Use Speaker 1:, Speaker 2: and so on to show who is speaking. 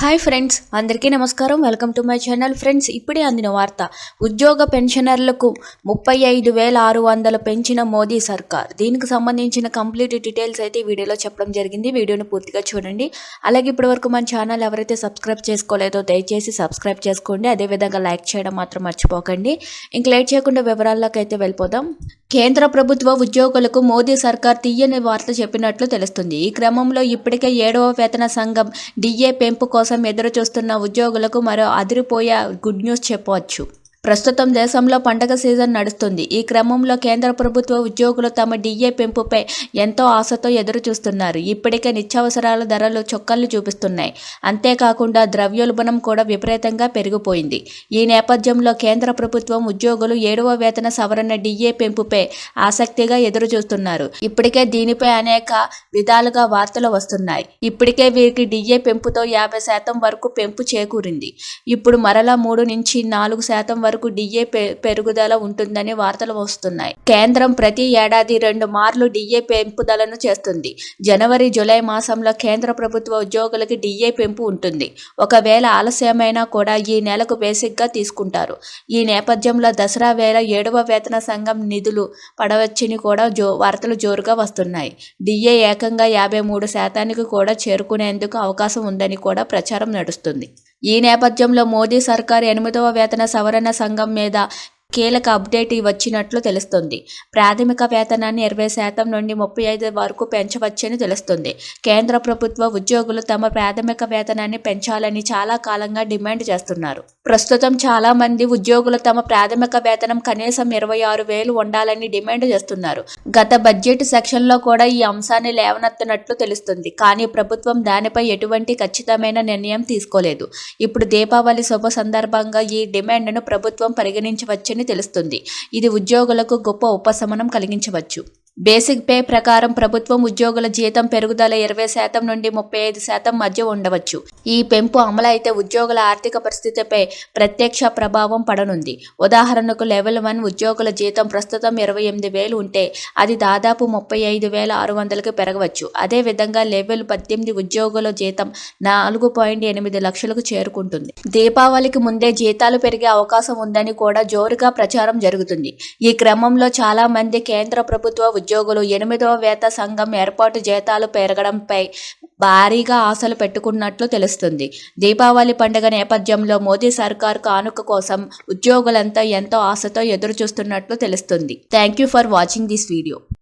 Speaker 1: Hi friends అందరికీ నమస్కారం. Welcome to my channel. Friends ఇప్పుడే అందిన వార్త ఉద్యోగ పెన్షనర్లకు ముప్పై ఐదు వేల ఆరు వందలు పెంచిన మోదీ సర్కార్. దీనికి సంబంధించిన కంప్లీట్ డీటెయిల్స్ అయితే ఈ వీడియోలో చెప్పడం జరిగింది. వీడియోని పూర్తిగా చూడండి. అలాగే ఇప్పటివరకు మన ఛానల్ ఎవరైతే సబ్స్క్రైబ్ చేసుకోలేదో దయచేసి సబ్స్క్రైబ్ చేసుకోండి. అదేవిధంగా లైక్ చేయడం మాత్రం మర్చిపోకండి. ఇంక లేట్ చేయకుండా వివరాల్లోకి అయితే వెళ్ళిపోదాం. కేంద్ర ప్రభుత్వ ఉద్యోగులకు మోదీ సర్కార్ తీయని వార్త చెప్పినట్లు తెలుస్తుంది. ఈ క్రమంలో ఇప్పటికే ఏడవ వేతన సంఘం డిఏ పెంపు కోసం ఎదురు చూస్తున్న ఉద్యోగులకు మరో అదిరిపోయే గుడ్ న్యూస్ చెప్పవచ్చు ప్రస్తుతం దేశంలో పండగ సీజన్ నడుస్తుంది. ఈ క్రమంలో కేంద్ర ప్రభుత్వ ఉద్యోగులు తమ డిఏ పెంపుపై ఎంతో ఆశతో ఎదురు చూస్తున్నారు ఇప్పటికే నిత్యావసరాల ధరలు చొక్కలు చూపిస్తున్నాయి. అంతేకాకుండా ద్రవ్యోల్బణం కూడా విపరీతంగా పెరిగిపోయింది. ఈ నేపథ్యంలో కేంద్ర ప్రభుత్వం ఉద్యోగులు ఏడవ వేతన సవరణ డిఏ పెంపుపై ఆసక్తిగా ఎదురు చూస్తున్నారు ఇప్పటికే దీనిపై అనేక విధాలుగా వార్తలు వస్తున్నాయి. ఇప్పటికే వీరికి డిఏ పెంపుతో యాభై శాతం వరకు పెంపు చేకూరింది. ఇప్పుడు మరలా మూడు నుంచి నాలుగు శాతం వరకు డిఏ పెరుగుదల ఉంటుందని వార్తలు వస్తున్నాయి. కేంద్రం ప్రతి ఏడాది రెండు మార్లు డిఏ పెంపుదలను చేస్తుంది. జనవరి జూలై మాసంలో కేంద్ర ప్రభుత్వ ఉద్యోగులకి డిఏ పెంపు ఉంటుంది. ఒకవేళ ఆలస్యమైనా కూడా ఈ నెలకు బేసిక్గా తీసుకుంటారు. ఈ నేపథ్యంలో దసరా వేళ ఏడవ వేతన సంఘం నిధులు పడవచ్చని కూడా జో వార్తలు జోరుగా వస్తున్నాయి. డిఏ ఏకంగా యాభై మూడు శాతానికి కూడా చేరుకునేందుకు అవకాశం ఉందని కూడా ప్రచారం నడుస్తుంది. ఈ నేపథ్యంలో మోదీ సర్కార్ ఎనిమిదవ వేతన సవరణ సంఘం మీద కీలక అప్డేట్ వచ్చినట్లు తెలుస్తుంది. ప్రాథమిక వేతనాన్ని ఇరవై శాతం నుండి ముప్పై ఐదు వరకు పెంచవచ్చని తెలుస్తుంది. కేంద్ర ప్రభుత్వ ఉద్యోగులు తమ ప్రాథమిక వేతనాన్ని పెంచాలని చాలా కాలంగా డిమాండ్ చేస్తున్నారు. ప్రస్తుతం చాలా మంది ఉద్యోగులు తమ ప్రాథమిక వేతనం కనీసం ఇరవై ఆరు వేలు ఉండాలని డిమాండ్ చేస్తున్నారు. గత బడ్జెట్ సెక్షన్లో కూడా ఈ అంశాన్ని లేవనెత్తినట్లు తెలుస్తుంది. కానీ ప్రభుత్వం దానిపై ఎటువంటి ఖచ్చితమైన నిర్ణయం తీసుకోలేదు. ఇప్పుడు దీపావళి శుభ సందర్భంగా ఈ డిమాండ్ను ప్రభుత్వం పరిగణించవచ్చని తెలుస్తుంది ఇది ఉద్యోగులకు గొప్ప ఉపశమనం కలిగించవచ్చు. బేసిక్ పే ప్రకారం ప్రభుత్వం ఉద్యోగుల జీతం పెరుగుదల ఇరవై శాతం నుండి ముప్పై ఐదు శాతం మధ్య ఉండవచ్చు. ఈ పెంపు అమలైతే ఉద్యోగుల ఆర్థిక పరిస్థితిపై ప్రత్యక్ష ప్రభావం పడనుంది. ఉదాహరణకు లెవెల్ వన్ ఉద్యోగుల జీతం ప్రస్తుతం ఇరవై ఎనిమిది వేలు ఉంటే అది దాదాపు ముప్పై ఐదు వేల ఆరు వందలకు పెరగవచ్చు. అదేవిధంగా లెవెల్ పద్దెనిమిది ఉద్యోగుల జీతం నాలుగు పాయింట్ ఎనిమిది లక్షలకు చేరుకుంటుంది. దీపావళికి ముందే జీతాలు పెరిగే అవకాశం ఉందని కూడా జోరుగా ప్రచారం జరుగుతుంది. ఈ క్రమంలో చాలా మంది కేంద్ర ప్రభుత్వ ఉద్యోగులు ఎనిమిదవ వేత సంఘం ఏర్పాటు జీతాలు పెరగడంపై భారీగా ఆశలు పెట్టుకున్నట్లు తెలుస్తుంది. దీపావళి పండుగ నేపథ్యంలో మోదీ సర్కార్ కానుక కోసం ఉద్యోగులంతా ఎంతో ఆశతో ఎదురు చూస్తున్నట్లు తెలుస్తుంది. Thank you for watching this video.